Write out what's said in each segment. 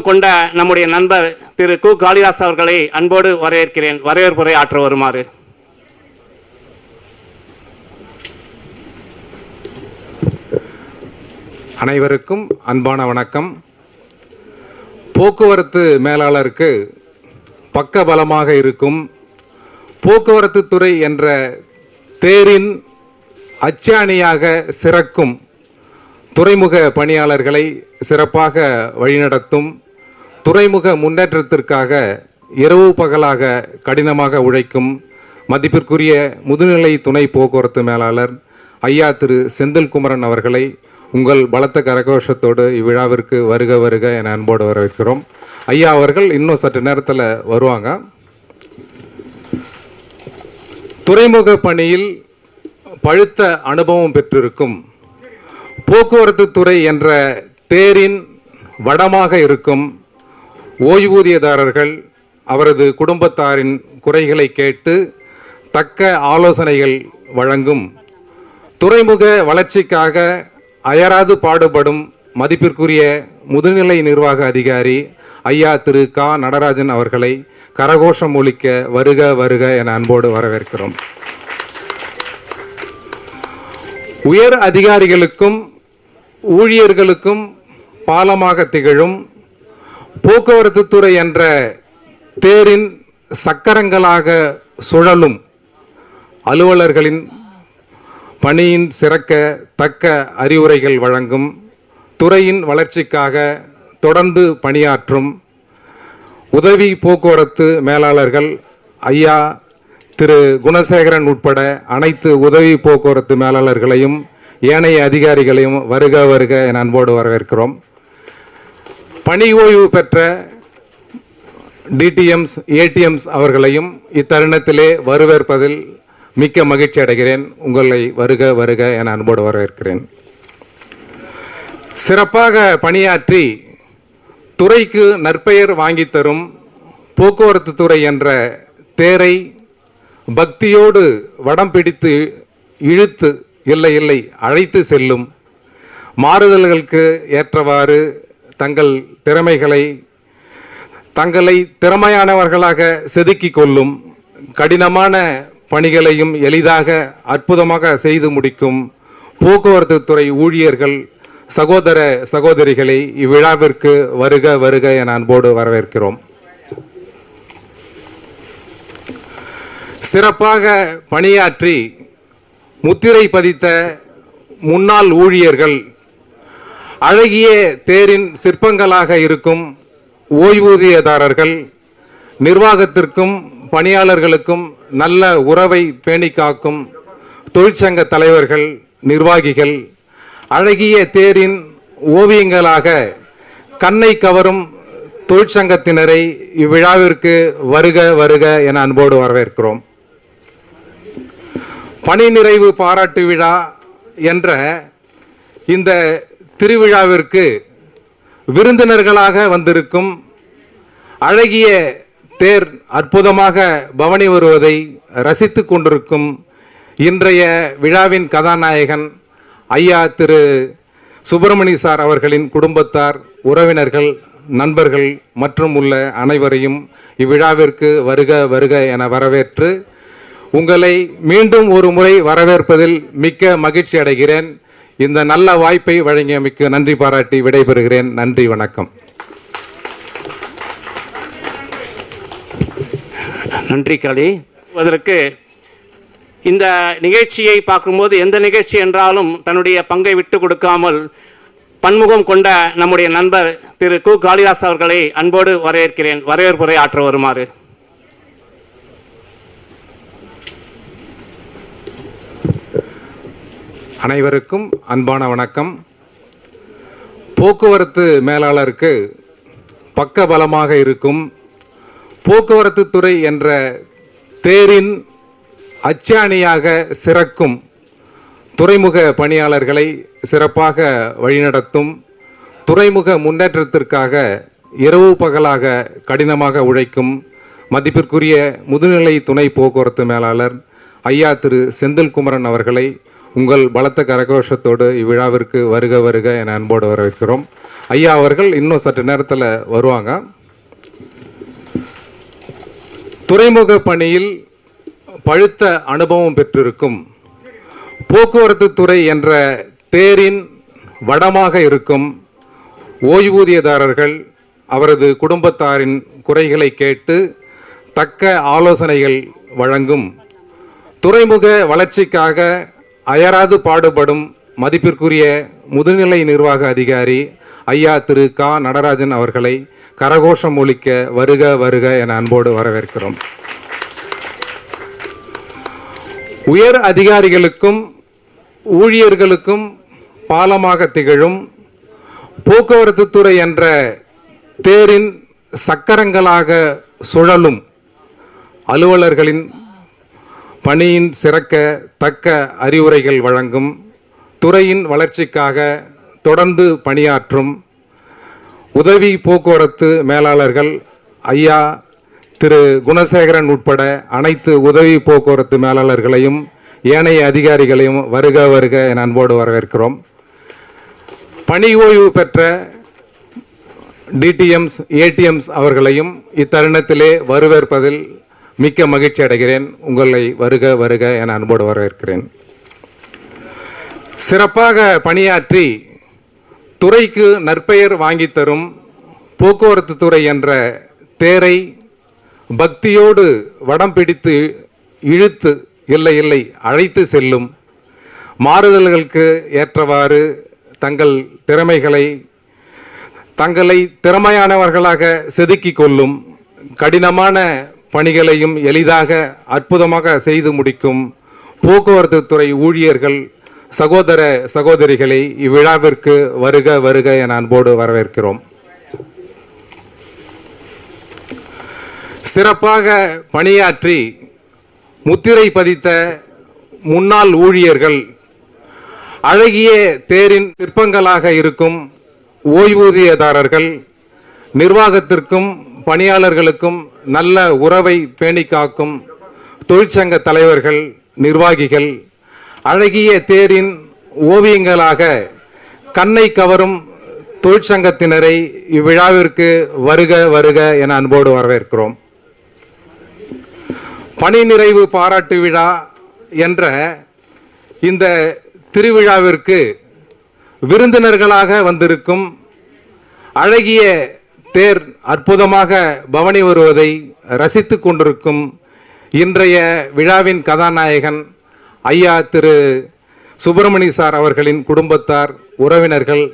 கொண்ட நம்முடைய நண்பர் திரு கு. காளிதாஸ் அவர்களை அன்போடு வரவேற்கிறேன். வரவேற்புரை ஆற்ற வருமாறு. அனைவருக்கும் அன்பான வணக்கம். போக்குவரத்து மேலாளருக்கு பக்க பலமாக இருக்கும் போக்குவரத்து துறை என்ற தேரின் அச்சாணியாக சிறக்கும் துறைமுக பணியாளர்களை சிறப்பாக வழிநடத்தும் துறைமுக முன்னேற்றத்திற்காக இரவு பகலாக கடினமாக உழைக்கும் மதிப்பிற்குரிய முதுநிலை துணை போக்குவரத்து மேலாளர் ஐயா திரு செந்தில்குமரன் அவர்களை உங்கள் பலத்த கரகோஷத்தோடு இவ்விழாவிற்கு வருக வருக என அன்போடு வரவேற்கிறோம். ஐயா அவர்கள் இன்னும் சற்று நேரத்தில் வருவாங்க. துறைமுக பணியில் பழுத்த அனுபவம் பெற்றிருக்கும் போக்குவரத்து துறை என்ற தேரின் வடமாக இருக்கும் ஓய்வூதியதாரர்கள் அவரது குடும்பத்தாரின் குறைகளை கேட்டு தக்க ஆலோசனைகள் வழங்கும். துறைமுக வளர்ச்சிக்காக அயராது பாடுபடும் மதிப்பிற்குரிய முதுநிலை நிர்வாக அதிகாரி ஐயா திரு கா. நடராஜன் அவர்களை கரகோஷம் ஒழிக்க வருக வருக என அன்போடு வரவேற்கிறோம். உயர் அதிகாரிகளுக்கும் ஊழியர்களுக்கும் பாலமாக திகழும் போக்குவரத்து துறை என்ற தேரின் சக்கரங்களாக சுழலும் அலுவலர்களின் பணியின் சிறக்க தக்க அறிவுரைகள் வழங்கும் துறையின் வளர்ச்சிக்காக தொடர்ந்து பணியாற்றும் உதவி போக்குவரத்து மேலாளர்கள் ஐயா திரு குணசேகரன் உட்பட அனைத்து உதவி போக்குவரத்து மேலாளர்களையும் ஏனைய அதிகாரிகளையும் வருக வருக என அன்போடு வரவேற்கிறோம். பணி ஓய்வு பெற்ற டிடிஎம்ஸ் ஏடிஎம்ஸ் அவர்களையும் இத்தருணத்திலே வரவேற்பதில் மிக்க மகிழ்ச்சி அடைகிறேன். உங்களை வருக வருக என அன்போடு வரவேற்கிறேன். சிறப்பாக பணியாற்றி துறைக்கு நற்பெயர் வாங்கித் தரும் போக்குவரத்து துறை என்ற தேரை பக்தியோடு வடம் பிடித்து இழுத்து இல்லை இல்லை அழைத்து செல்லும் மாறுதல்களுக்கு ஏற்றவாறு தங்கள் திறமைகளை தங்களை திறமையானவர்களாக செதுக்கி கொள்ளும் கடினமான பணிகளையும் எளிதாக அற்புதமாக செய்து முடிக்கும் போக்குவரத்து துறை ஊழியர்கள் சகோதர சகோதரிகளை இவ்விழாவிற்கு வருக வருக என அன்போடு வரவேற்கிறோம். சிறப்பாக பணியாற்றி முத்திரை பதித்த முன்னாள் ஊழியர்கள் அழகிய தேரின் சிற்பங்களாக இருக்கும் ஓய்வூதியதாரர்கள் நிர்வாகத்திற்கும் பணியாளர்களுக்கும் நல்ல உறவை பேணி காக்கும் தொழிற்சங்க தலைவர்கள் நிர்வாகிகள் அழகிய தேரின் ஓவியங்களாக கண்ணை கவரும் தொழிற்சங்கத்தினரை இவ்விழாவிற்கு வருக வருக என அன்போடு வரவேற்கிறோம். பணி நிறைவு பாராட்டு விழா என்ற இந்த திருவிழாவிற்கு விருந்தினர்களாக வந்திருக்கும் அழகிய தேர் அற்புதமாக பவனி வருவதை ரசித்து கொண்டிருக்கும் இன்றைய விழாவின் கதாநாயகன் ஐயா திரு சுப்பிரமணி சார் அவர்களின் குடும்பத்தார் உறவினர்கள் நண்பர்கள் மற்றும் உள்ள அனைவரையும் இவ்விழாவிற்கு வருக வருக என வரவேற்று உங்களை மீண்டும் ஒரு முறை வரவேற்பதில் மிக்க மகிழ்ச்சி அடைகிறேன் இந்த நல்ல வாய்ப்பை வழங்கிய மிக்க நன்றி பாராட்டி விடைபெறுகிறேன். நன்றி வணக்கம். நன்றி களி அதற்கு இந்த நிகழ்ச்சியை பார்க்கும்போது எந்த நிகழ்ச்சி என்றாலும் தன்னுடைய பங்கை விட்டு கொடுக்காமல் பன்முகம் கொண்ட நம்முடைய நண்பர் திரு கு. காளிதாஸ் அவர்களை அன்போடு வரவேற்கிறேன். வரவேற்புரை ஆற்ற வருமாறு அனைவருக்கும் அன்பான வணக்கம். போக்குவரத்து மேலாளருக்கு பக்க பலமாக இருக்கும் போக்குவரத்து துறை என்ற தேரின் அச்சாணியாக சிறக்கும் துறைமுக பணியாளர்களை சிறப்பாக வழிநடத்தும் துறைமுக முன்னேற்றத்திற்காக இரவு பகலாக கடினமாக உழைக்கும் மதிப்பிற்குரிய முதுநிலை துணை போக்குவரத்து மேலாளர் ஐயா திரு செந்தில்குமரன் அவர்களை உங்கள் பலத்த கரகோஷத்தோடு இவ்விழாவிற்கு வருக வருக என அன்போடு வரவேற்கிறோம். ஐயா அவர்கள் இன்னும் சற்று நேரத்தில் வருவாங்க. துறைமுக பணியில் பழுத்த அனுபவம் பெற்றிருக்கும் போக்குவரத்து துறை என்ற தேரின் வடமாக இருக்கும் ஓய்வூதியதாரர்கள் அவரது குடும்பத்தாரின் குறைகளை கேட்டு தக்க ஆலோசனைகள் வழங்கும் துறைமுக வளர்ச்சிக்காக அயராது பாடுபடும் மதிப்பிற்குரிய முதுநிலை நிர்வாக அதிகாரி ஐயா திரு கா. நடராஜன் அவர்களை கரகோஷம் ஒழிக்க வருக வருக என அன்போடு வரவேற்கிறோம். உயர் அதிகாரிகளுக்கும் ஊழியர்களுக்கும் பாலமாக திகழும் போக்குவரத்து துறை என்ற தேரின் சக்கரங்களாக சுழலும் அலுவலர்களின் பணியின் சிறக்க தக்க அறிவுரைகள் வழங்கும் துறையின் வளர்ச்சிக்காக தொடர்ந்து பணியாற்றும் உதவி போக்குவரத்து மேலாளர்கள் ஐயா திரு குணசேகரன் உட்பட அனைத்து உதவி போக்குவரத்து மேலாளர்களையும் ஏனைய அதிகாரிகளையும் வருக வருக என அன்போடு வரவேற்கிறோம். பணி ஓய்வு பெற்ற டிடிஎம்ஸ் ஏடிஎம்ஸ் அவர்களையும் இத்தருணத்திலே வரவேற்பதில் மிக்க மகிழ்ச்சி அடைகிறேன். உங்களை வருக வருக என அன்போடு வரவேற்கிறேன். சிறப்பாக பணியாற்றி துறைக்கு நற்பெயர் வாங்கித் தரும் போக்குவரத்து துறை என்ற தேரை பக்தியோடு வடம் பிடித்து இழுத்து இல்லை இல்லை அழைத்து செல்லும் மாறுதல்களுக்கு ஏற்றவாறு தங்கள் திறமைகளை தங்களை திறமையானவர்களாக செதுக்கி கொள்ளும் கடினமான பணிகளையும் எளிதாக அற்புதமாக செய்து முடிக்கும் போக்குவரத்து துறை ஊழியர்கள் சகோதர சகோதரிகளை இவ்விழாவிற்கு வருக வருக என அன்போடு வரவேற்கிறோம். சிறப்பாக பணியாற்றி முத்திரை பதித்த முன்னாள் ஊழியர்கள் அழகிய தேரின் சிற்பங்களாக இருக்கும் ஓய்வூதியதாரர்கள் நிர்வாகத்திற்கும் பணியாளர்களுக்கும் நல்ல உறவை பேணி காக்கும் தொழிற்சங்க தலைவர்கள் நிர்வாகிகள் அழகிய தேரின் ஓவியங்களாக கண்ணை கவரும் தொழிற்சங்கத்தினரை இவ்விழாவிற்கு வருக வருக என அன்போடு வரவேற்கிறோம். பணி நிறைவு பாராட்டு விழா என்ற இந்த திருவிழாவிற்கு விருந்தினர்களாக வந்திருக்கும் அழகிய தேர் அற்புதமாக பவனி வருவதை ரசித்து கொண்டிருக்கும் இன்றைய விழாவின் கதாநாயகன் ஐயா திரு சுப்பிரமணி சார் அவர்களின் குடும்பத்தார் உறவினர்கள்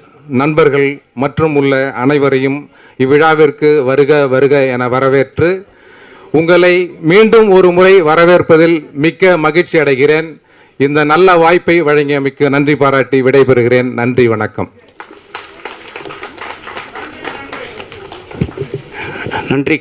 நண்பர்கள் மற்றும் உள்ள அனைவரையும் இவ்விழாவிற்கு வருக வருக என வரவேற்று உங்களை மீண்டும் ஒரு முறை வரவேற்பதில் மிக்க மகிழ்ச்சி அடைகிறேன். இந்த நல்ல வாய்ப்பை வழங்கிய மிக்க நன்றி பாராட்டி விடைபெறுகிறேன். நன்றி வணக்கம். நன்றி.